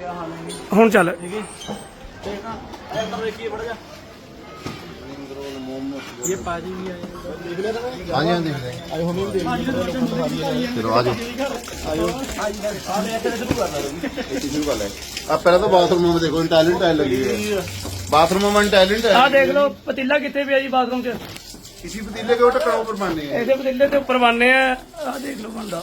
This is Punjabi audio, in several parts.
ਕਿਆ ਹਾਲ ਹੈ ਜੀ? ਹੁਣ ਚੱਲ। ਠੀਕ ਹੈ। ਠੀਕ ਆ। ਇੱਧਰ ਦੇਖੀਏ ਫੜ ਜਾ। ਇਹ ਪਾਜੀ ਵੀ ਆਏ। ਦੇਖ ਲਿਆ ਤੁਸੀਂ ਹਾਂਜੀ ਹਾਂਜੀ। ਦੇਖਦੇ ਆਏ ਹੋਮੇ ਵੀ ਦੇਖ ਲਿਆ ਚਲੋ ਆ ਜਾਓ। ਆਇਓ। ਆ ਲੈ ਇੱਥੇ ਸ਼ੁਰੂ ਕਰ ਲਾ। ਇੱਥੇ ਸ਼ੁਰੂ ਕਰ ਲੈ। ਆ ਪਹਿਲਾਂ ਤਾਂ ਬਾਥਰੂਮ ਵਿੱਚ ਦੇਖੋ ਟੈਲੈਂਟ ਟਾਇਲ ਲੱਗੀ ਹੈ। ਬਾਥਰੂਮ ਵਿੱਚ ਟੈਲੈਂਟ ਹੈ ਆਹ ਦੇਖ ਲਓ ਪਤੀਲਾ ਕਿੱਥੇ ਪਿਆ ਜੀ ਬਾਥਰੂਮ 'ਚ? ਕਿਸੇ ਪਤੀਲੇ ਕੇ ਉਹ ਟਕਰਾਉ ਪਰ ਮਾਨੇ ਹੈ। ਇਹਦੇ ਪਤੀਲੇ ਦੇ ਉੱਪਰ ਬੰਨੇ ਆ। ਆਹ ਦੇਖ ਲਓ ਬੰਦਾ।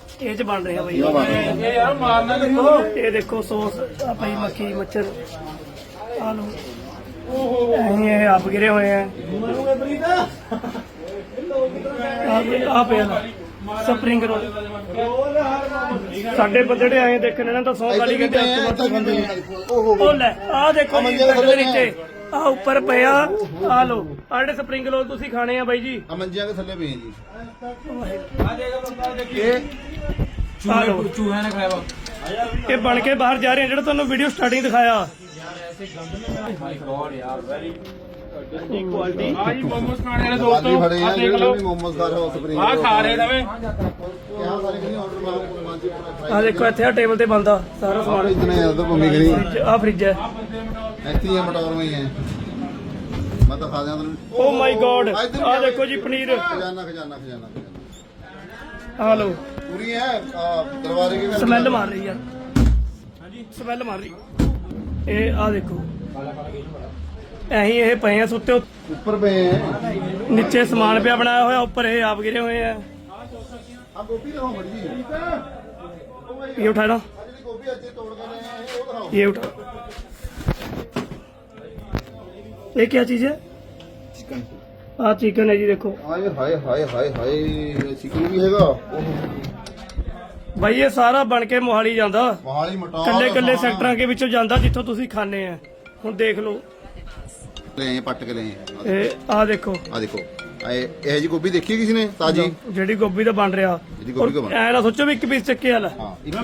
ਇਹ ਚ ਬਣ ਰਿਹਾ ਬਈ। ਇਹ ਯਾਰ ਮਾਰਨਾ ਦੇਖੋ। ਇਹ ਦੇਖੋ ਸੌਸ ਆ ਭਾਈ ਮੱਖੀ ਮੱਛਰ ਆਲੂ। ਓਹੋ ਇਹ ਆਪ ਗਿਰੇ ਹੋਏ ਆ। ਮਰੂਗੇ ਪ੍ਰੀਤਾ। ਆ ਪਿਆ ਨਾ। Spring roll. ਸਾਡੇ ਬੰਦੜੇ ਆਏ ਦੇਖਣ ਇਹਨਾਂ ਤਾਂ ਸੌ ਗਾਲੀ ਕਹਿੰਦੇ ਓਹੋ ਉਹ ਲੈ ਆ ਦੇਖੋ ਮੰਜੇ ਦੇ ਨੀਚੇ। ਆ ਉੱਪਰ ਪਿਆ। ਆ ਲੋ ਆੜੇ ਸਪਰਿੰਗ ਰੋਲ ਤੁਸੀਂ ਖਾਣੇ ਆ ਬਾਈ ਜੀ। ਆ ਮੰਜੀਆਂ ਦੇ ਥੱਲੇ ਪਏ ਜੀ। ਇਹ ਬਣ ਕੇ ਬਾਹਰ ਜਾ ਰਹੇ ਜਿਹੜਾ ਤੁਹਾਨੂੰ ਵੀਡੀਓ ਸਟਾਰਟਿੰਗ ਦਿਖਾਇਆ। ਆ ਆਹ ਦੇਖ ਦੇਖੋ ਇੱਥੇ ਆ ਟੇਬਲ ਤੇ ਬੰਦਾ ਸਾਰਾ ਸਮਾਨ। ਇਤਨੇ ਜ਼ਿਆਦਾ ਭੂਮੀ ਗਰੀ ਆ ਫ੍ਰਿਜ ਹੈ। ਇੱਥੇ ਆ ਮਟੌਰੋਂ ਹੀ ਹੈ ਮੈਂ ਤਾਂ ਖਾ ਦਿਆਂ ਤੈਨੂੰ ਓ ਮਾਈ ਗੋਡ ਆ ਦੇਖੋ ਜੀ ਪਨੀਰ। ਖਜ਼ਾਨਾ ਖਜ਼ਾਨਾ ਖਜ਼ਾਨਾ ਆ ਲਓ। ਪੂਰੀ ਹੈ ਆਹ, ਕੀ ਸਮੈਲ ਮਾਰ ਰਹੀ ਆ। ਹਾਂਜੀ। ਸਮੈਲ ਮਾਰ ਰਹੀ। ਇਹ ਆ ਦੇਖੋ। ਐਹੀ ਇਹ ਪਏ ਆ ਸੁੱਤੇ ਉੱਪਰ ਪਏ ਹੈ ਨੀਚੇ ਸਮਾਨ ਪਿਆ ਬਣਾਇਆ ਹੋਇਆ ਉੱਪਰ ਇਹ ਆਪ ਗਿਰੇ ਹੋਏ ਆ। ਇਹ ਉਠਾ ਲਓ। ਇਹ ਉਠਾ। ये क्या चीज है ਚਿਕਨ हाँ चिकन है जी देखो ਹਾਏ ਹਾਏ ਹਾਏ ਹਾਏ ਹਾਏ ਚਿਕਨ ਵੀ ਹੈਗਾ ਓਹੋ भाई ये सारा बन के मोहाली ਜਾਂਦਾ ਮੋਹਾਲੀ ਮਟੌਰ ਕੱਲੇ ਕੱਲੇ ਸੈਕਟਰਾਂ ਦੇ ਵਿੱਚੋਂ ਜਾਂਦਾ ਜਿੱਥੋਂ ਤੁਸੀਂ ਖਾਣੇ ਆ ਹੁਣ ਦੇਖ ਲਓ ਲੈ ਪੱਟ ਕੇ ਲੈ ਇਹ ਆ ਦੇਖੋ ਆ ਦੇਖੋ ਇਹ ਇਹ ਜੀ ਗੋਭੀ ਦੇਖੀ ਕਿਸੇ ਨੇ ਤਾਜੀ? ਜਿਹੜੀ ਗੋਭੀ ਦਾ ਬਣ ਰਿਹਾ। ਜਿਹੜੀ ਗੋਭੀ ਦਾ ਬਣ- ਐ ਨਾ ਸੋਚੋ ਵੀ ਇੱਕ ਪੀਸ ਚੱਕੇ ਵਾਲਾ। ਹਾਂ ਇੱਕ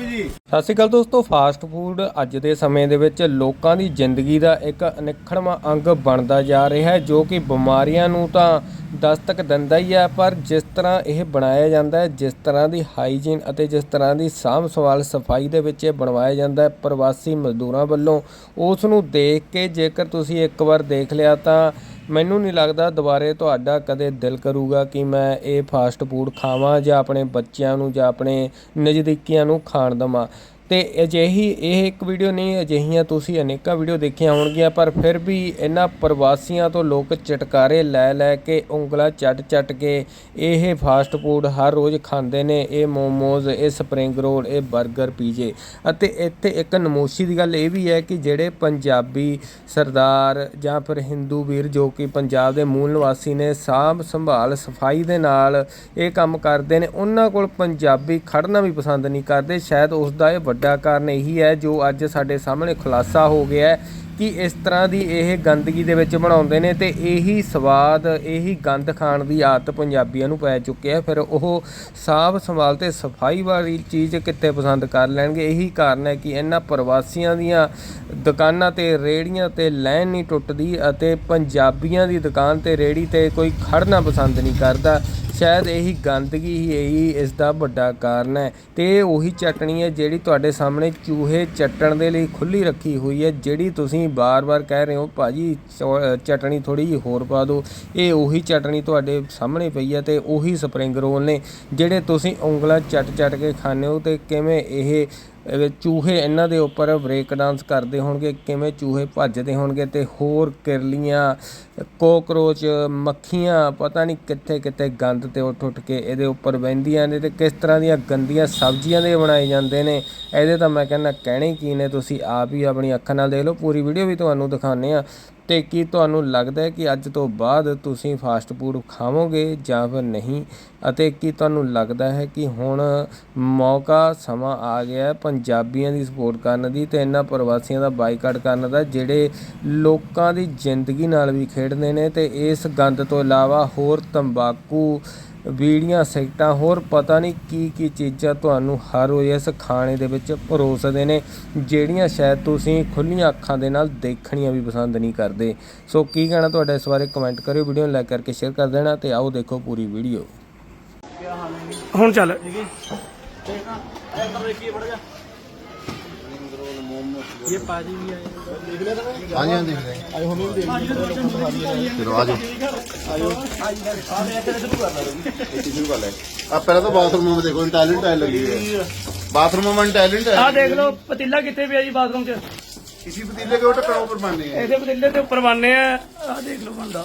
ਜੀ। ਸਤਿ ਸ਼੍ਰੀ ਅਕਾਲ ਦੋਸਤੋ ਫਾਸਟ ਫੂਡ ਅੱਜ ਦੇ ਸਮੇਂ ਦੇ ਵਿੱਚ ਲੋਕਾਂ ਦੀ ਜ਼ਿੰਦਗੀ ਦਾ ਇੱਕ ਅਨਿੱਖੜਵਾਂ ਅੰਗ ਬਣਦਾ ਜਾ ਰਿਹਾ ਹੈ ਜੋ ਕਿ ਬਿਮਾਰੀਆਂ ਨੂੰ ਤਾਂ ਦਸਤਕ ਦਿੰਦਾ ਹੀ ਹੈ ਪਰ ਜਿਸ ਤਰ੍ਹਾਂ ਇਹ ਬਣਾਇਆ ਜਾਂਦਾ ਹੈ ਜਿਸ ਤਰ੍ਹਾਂ ਦੀ ਹਾਈਜੀਨ ਅਤੇ ਜਿਸ ਤਰ੍ਹਾਂ ਦੀ ਸਾਂਭ ਸੰਭਾਲ ਸਫ਼ਾਈ ਦੇ ਵਿੱਚ ਇਹ ਬਣਵਾਇਆ ਜਾਂਦਾ ਹੈ ਪ੍ਰਵਾਸੀ ਮਜ਼ਦੂਰਾਂ ਵੱਲੋਂ ਉਸ ਨੂੰ ਦੇਖ ਕੇ ਜੇਕਰ ਤੁਸੀਂ ਇੱਕ ਵਾਰ ਦੇਖ ਲਿਆ ਤਾਂ ਮੈਨੂੰ ਨਹੀਂ ਲੱਗਦਾ ਦੁਬਾਰੇ ਤੁਹਾਡਾ ਕਦੇ ਦਿਲ ਕਰੂਗਾ ਕਿ ਮੈਂ ਇਹ ਫਾਸਟ ਫੂਡ ਖਾਵਾਂ ਜਾਂ ਆਪਣੇ ਬੱਚਿਆਂ ਨੂੰ ਜਾਂ ਆਪਣੇ ਨਜ਼ਦੀਕੀਆਂ ਨੂੰ ਖਾਣ ਦੇਵਾਂ। ਤੇ ਅਜਿਹੀ ਇਹ ਇੱਕ ਵੀਡੀਓ ਨਹੀਂ, ਅਜਿਹੀਆਂ ਤੁਸੀਂ ਅਨੇਕਾਂ ਵੀਡੀਓ ਦੇਖੀਆਂ ਹੋਣਗੀਆਂ, ਪਰ ਫਿਰ ਵੀ ਇਹਨਾਂ ਪ੍ਰਵਾਸੀਆਂ ਤੋਂ ਲੋਕ ਚਟਕਾਰੇ ਲੈ ਲੈ ਕੇ ਉਂਗਲਾ ਚੱਟ ਚੱਟ ਕੇ ਇਹ ਫਾਸਟ ਫੂਡ ਹਰ ਰੋਜ਼ ਖਾਂਦੇ ਨੇ। ਇਹ ਮੋਮੋਜ਼, ਇਹ ਸਪਰਿੰਗ ਰੋਲ ਇਹ 버ਗਰ ਪੀਜੇ ਅਤੇ ਇੱਥੇ ਇੱਕ ਨਮੋਸ਼ੀ ਦੀ ਗੱਲ ਇਹ ਵੀ ਹੈ ਕਿ ਜਿਹੜੇ ਪੰਜਾਬੀ ਸਰਦਾਰ ਜਾਂ ਫਿਰ ਹਿੰਦੂ ਵੀਰ ਜੋ ਕਿ ਪੰਜਾਬ ਦੇ ਮੂਲ ਨਿਵਾਸੀ ਨੇ, ਸਾਂਭ ਸੰਭਾਲ, ਸਫ਼ਾਈ ਦੇ ਨਾਲ ਇਹ ਕੰਮ ਕਰਦੇ ਨੇ, ਉਹਨਾਂ ਕੋਲ ਪੰਜਾਬੀ ਖੜਨਾ ਵੀ ਪਸੰਦ ਨਹੀਂ ਕਰਦੇ। ਸ਼ਾਇਦ ਉਸ ਦਾ ਇਹ ਵੱਡਾ ਕਾਰਨ ਇਹੀ ਹੈ ਜੋ ਅੱਜ ਸਾਡੇ ਸਾਹਮਣੇ ਖੁਲਾਸਾ ਹੋ ਗਿਆ ਹੈ ਕਿ ਇਸ ਤਰ੍ਹਾਂ ਦੀ ਇਹ ਗੰਦਗੀ ਦੇ ਵਿੱਚ ਬਣਾਉਂਦੇ ਨੇ ਤੇ ਇਹੀ ਸਵਾਦ, ਇਹੀ ਗੰਦ ਖਾਣ ਦੀ ਆਦਤ ਪੰਜਾਬੀਆਂ ਨੂੰ ਪੈ ਚੁੱਕੀ ਹੈ। ਫਿਰ ਉਹ ਸਾਫ਼ ਸੰਭਾਲ ਤੇ ਸਫ਼ਾਈ ਵਾਲੀ ਚੀਜ਼ ਕਿੱਥੇ ਪਸੰਦ ਕਰ ਲੈਣਗੇ? ਇਹੀ ਕਾਰਨ ਹੈ ਕਿ ਇਹਨਾਂ ਪ੍ਰਵਾਸੀਆਂ ਦੀਆਂ ਦੁਕਾਨਾਂ ਤੇ ਰੇੜੀਆਂ ਤੇ ਲਾਈਨ ਨਹੀਂ ਟੁੱਟਦੀ ਅਤੇ ਪੰਜਾਬੀਆਂ ਦੀ ਦੁਕਾਨ ਤੇ ਰੇੜੀ ਤੇ ਕੋਈ ਖੜਨਾ ਪਸੰਦ ਨਹੀਂ ਕਰਦਾ। ਸ਼ਾਇਦ ਇਹੀ ਗੰਦਗੀ ਹੀ ਇਹੀ ਇਸ ਦਾ ਵੱਡਾ ਕਾਰਨ ਹੈ। ਤੇ ਇਹ ਉਹੀ ਚਟਣੀ ਹੈ ਜਿਹੜੀ ਤੁਹਾਡੇ ਸਾਹਮਣੇ ਚੂਹੇ ਚੱਟਣ ਦੇ ਲਈ ਖੁੱਲੀ ਰੱਖੀ ਹੋਈ ਹੈ ਜਿਹੜੀ ਤੁਸੀਂ ਬਾਰ-ਬਾਰ ਕਹਿ ਰਹੇ ਹੋ ਭਾਜੀ ਚੌ- ਅ, ਚਟਣੀ ਥੋੜੀ ਜਿਹੀ ਹੋਰ ਪਾ ਦਿਓ। ਇਹ ਉਹੀ ਚਟਣੀ ਤੁਹਾਡੇ ਸਾਹਮਣੇ ਪਈ ਹੈ ਤੇ ਉਹੀ ਸਪਰਿੰਗ ਰੋਲ ਨੇ ਜਿਹੜੇ ਤੁਸੀਂ ਉਂਗਲਾਂ ਚੱਟ-ਚੱਟ ਕੇ ਖਾਂਦੇ ਹੋ ਤੇ ਕਿਵੇਂ ਇਹ ਚੂਹੇ ਇਹਨਾਂ ਦੇ ਉੱਪਰ ਬ੍ਰੇਕ ਡਾਂਸ ਕਰਦੇ ਹੋਣਗੇ, ਕਿਵੇਂ ਚੂਹੇ ਭੱਜਦੇ ਹੋਣਗੇ ਤੇ ਹੋਰ ਕਿਰਲੀਆਂ, ਕੋਕਰੋਚ, ਮੱਖੀਆਂ, ਪਤਾ ਨਹੀਂ ਕਿੱਥੇ ਕਿੱਥੇ ਗੰਦ ਤੇ ਉੱਠ ਉੱਠ ਕੇ ਇਹਦੇ ਉੱਪਰ ਬਹਿੰਦੀਆਂ ਨੇ ਤੇ ਕਿਸ ਤਰ੍ਹਾਂ ਦੀਆਂ ਗੰਦੀਆਂ ਸਬਜ਼ੀਆਂ ਦੇ ਬਣਾਏ ਜਾਂਦੇ ਨੇ, ਇਹਦੇ ਤਾਂ ਮੈਂ ਕਹਿੰਦਾ ਕਹਿਣੇ ਕੀ ਨੇ, ਤੁਸੀਂ ਆਪ ਹੀ ਆਪਣੀ ਅੱਖਾਂ ਨਾਲ ਦੇਖ ਲਓ, ਪੂਰੀ ਵੀਡੀਓ ਵੀ ਤੁਹਾਨੂੰ ਦਿਖਾਉਂਦੇ ਆ ਅਤੇ ਕੀ ਤੁਹਾਨੂੰ ਲੱਗਦਾ ਹੈ ਕਿ ਅੱਜ ਤੋਂ ਬਾਅਦ ਤੁਸੀਂ ਫਾਸਟ ਫੂਡ ਖਾਵੋਗੇ ਜਾਂ ਫਿਰ ਨਹੀਂ? ਅਤੇ ਕੀ ਤੁਹਾਨੂੰ ਲੱਗਦਾ ਹੈ ਕਿ ਹੁਣ ਮੌਕਾ ਸਮਾਂ ਆ ਗਿਆ ਪੰਜਾਬੀਆਂ ਦੀ ਸਪੋਰਟ ਕਰਨ ਦੀ ਅਤੇ ਇਹਨਾਂ ਪ੍ਰਵਾਸੀਆਂ ਦਾ ਬਾਈਕਾਟ ਕਰਨ ਦਾ, ਜਿਹੜੇ ਲੋਕਾਂ ਦੀ ਜ਼ਿੰਦਗੀ ਨਾਲ ਵੀ ਖੇਡਦੇ ਨੇ ਅਤੇ ਇਸ ਗੰਦ ਤੋਂ ਇਲਾਵਾ ਹੋਰ ਤੰਬਾਕੂ ਬੀੜੀਆਂ ਸਿਗਟਾਂ ਹੋਰ ਪਤਾ ਨਹੀਂ ਕੀ ਕੀ ਚੀਜ਼ਾਂ ਤੁਹਾਨੂੰ ਹਰ ਰੋਜ਼ ਇਸ ਖਾਣੇ ਦੇ ਵਿੱਚ ਪਰੋਸਦੇ ਨੇ, ਜਿਹੜੀਆਂ ਸ਼ਾਇਦ ਤੁਸੀਂ ਖੁੱਲੀਆਂ ਅੱਖਾਂ ਦੇ ਨਾਲ ਦੇਖਣੀਆਂ ਵੀ ਪਸੰਦ ਨਹੀਂ ਕਰਦੇ। ਸੋ ਕੀ ਕਹਿਣਾ ਤੁਹਾਡਾ ਇਸ ਬਾਰੇ ਕਮੈਂਟ ਕਰਿਓ, ਵੀਡੀਓ ਨੂੰ ਲਾਈਕ ਕਰਕੇ ਸ਼ੇਅਰ ਕਰ ਦੇਣਾ ਤੇ ਆਓ ਦੇਖੋ ਪੂਰੀ ਵੀਡੀਓ। ਹੁਣ ਚੱਲ। ये ਇਹ ਪਾਜੀ ਵੀ ਆਏ ਹਾਂਜੀ ਹਾਂ ਦੇਖਦੇ ਆਏ ਹੋਮੀ ਵੀ ਦੇਖਦੇ ਚਲੋ ਆਜੋ। ਆਇਓ। ਇੱਥੇ ਸ਼ੁਰੂ ਕਰ ਲੈ। ਆ ਪਹਿਲਾਂ ਤਾਂ ਬਾਥਰੂਮ ਵਿੱਚ ਦੇਖੋ ਟੈਲੈਂਟ ਹੈ ਲੱਗੀ ਹੈ। ਬਾਥਰੂਮ ਵਿੱਚ ਟੈਲੈਂਟ ਹੈ ਆ ਦੇਖ ਲਓ ਪਤੀਲਾ ਕਿੱਥੇ ਪਿਆ ਜੀ ਬਾਥਰੂਮ 'ਚ? ਕਿਸੇ ਪਤੀਲੇ ਦੇ ਉੱਪਰ ਪਾਣੇ ਆ ਇਹਦੇ ਪਤੀਲੇ ਦੇ ਉੱਪਰ ਪਾਣੇ ਆ। ਆ ਦੇਖ ਲਓ ਬੰਦਾ।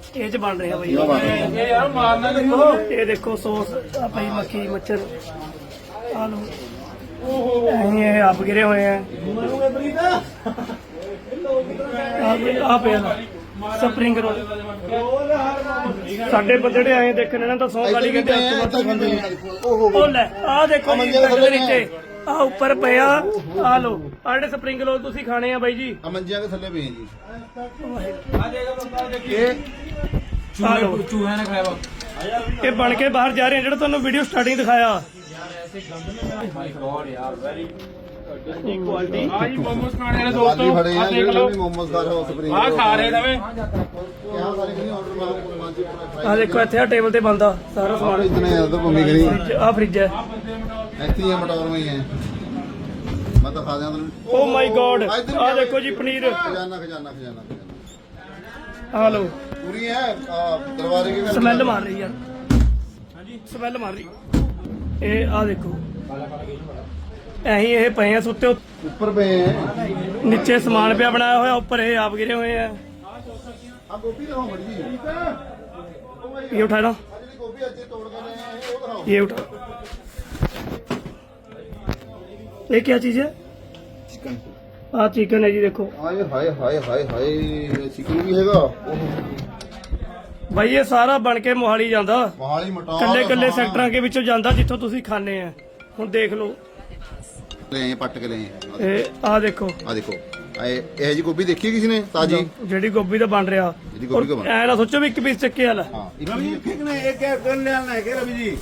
ਇਹ 'ਚ ਬਣ ਰਿਹਾ ਬਾਈ। ਇਹ ਯਾਰ ਮਾਰਨਾ ਦੇਖੋ ਇਹ ਦੇਖੋ ਸੌਸ ਆ ਮੱਖੀ ਮੱਛਰ ਆ ਲੋ ਇਹ ਆਪ ਗਿਰੇ ਹੋਏ ਆ। ਆ ਪਿਆ ਸਪਰਿੰਗ ਰੋਲ। ਸਾਡੇ ਬੰਦੇ ਆਏ ਦੇਖਣ ਇਹਨਾਂ ਤਾਂ ਸੌ ਗਾਲੀ ਕਹਿੰਦੇ। ਉਹ ਲੈ ਆ ਦੇਖੋ ਮੰਜੇ ਦੇ ਨੀਚੇ ਆ ਉੱਪਰ ਪਿਆ। ਆ ਲੋ ਆੜੇ ਸਪਰਿੰਗ ਰੋਲ ਤੁਸੀਂ ਖਾਣੇ ਆ ਬਾਈ ਜੀ। ਆ ਮੰਜੀਆਂ ਦੇ ਥੱਲੇ ਪਏ ਜੀ। ਇਹ ਬਣ ਕੇ ਬਾਹਰ ਜਾ ਰਹੇ ਜਿਹੜਾ ਤੁਹਾਨੂੰ ਵੀਡੀਓ ਸਟਾਰਟਿੰਗ ਦਿਖਾਇਆ। ਆ ਦੇਖੋ ਇੱਥੇ ਆ ਟੇਬਲ ਤੇ ਬੰਦਾ ਸਾਰਾ ਸਮਾਨ। ਇਤਨੇ ਜ਼ਿਆਦਾ ਭੂਮੀ ਕਰੀ ਆ ਫ੍ਰਿਜ ਹੈ। ਇੱਥੇ ਹੀ ਮਟੌਰ ਹੋਈ ਹੈ ਮੈਂ ਤਾਂ ਖਾ ਦਿਆਂ ਤੈਨੂੰ ਓ ਮਾਈ ਗੋਡ ਆ ਦੇਖੋ ਜੀ ਪਨੀਰ। ਖਜ਼ਾਨਾ ਖਜ਼ਾਨਾ ਖਜ਼ਾਨਾ ਆ ਲਓ। ਪੂਰੀ ਹੈ ਦਰਵਾਜ਼ੇ ਕੀ ਸਮੈਲ ਮਾਰ ਰਹੀ ਯਾਰ। ਹਾਂਜੀ। ਸਮੈਲ ਮਾਰ ਰਹੀ। ਇਹ ਆ ਦੇਖੋ। ਐਹੀ ਇਹ ਪਏ ਆ ਸੁੱਤੇ ਉੱਪਰ ਪਏ ਆ ਨੀਚੇ ਸਮਾਨ ਪਿਆ ਬਣਾਇਆ ਹੋਇਆ ਉੱਪਰ ਇਹ ਆਪ ਗਿਰੇ ਹੋਏ ਆ। ਆ ਗੋਭੀ ਦਿਖਾਓ ਮੜੀ ਇਹ ਉਠਾ ਲਓ ਇਹ ਉਠਾ। ਤੋੜ ਕੇ ਲੈ ਆਏ ਉਹ ਦਿਖਾਓ ये उठा ये क्या चीज है हाँ चिकन है जी देखो ਹਾਏ ਹਾਏ ਹਾਏ ਹਾਏ ਹਾਏ ਚਿਕਨ ਵੀ ਹੈਗਾ ਭਾਈ ਇਹ ਸਾਰਾ ਬਣ ਕੇ ਮੋਹਾਲੀ ਜਾਂਦਾ ਮੋਹਾਲੀ ਮਟੌਰ ਕੱਲੇ ਕੱਲੇ ਸੈਕਟਰਾਂ ਦੇ ਵਿੱਚੋਂ ਜਾਂਦਾ ਜਿੱਥੋਂ ਤੁਸੀਂ ਖਾਣੇ ਆ ਹੁਣ ਦੇਖ ਲਓ ਲੈ ਆਏ, ਪੱਟ ਕੇ ਲੈ ਆਏ। ਇਹ ਆ ਦੇਖੋ ਆ ਦੇਖੋ ਇਹ ਇਹ ਜੀ ਗੋਭੀ ਦੇਖੀ ਕਿਸੇ ਨੇ ਤਾਜੀ ਜਿਹੜੀ ਗੋਭੀ ਦਾ ਬਣ ਰਿਹਾ ਜਿਹੜੀ ਗੋਭੀ ਦਾ ਬਣ- ਐ ਨਾ ਸੋਚੋ ਵੀ ਇੱਕ ਪੀਸ ਚੱਕੇ ਵਾਲਾ ਹਾਂ ਇੱਕ ਜੀ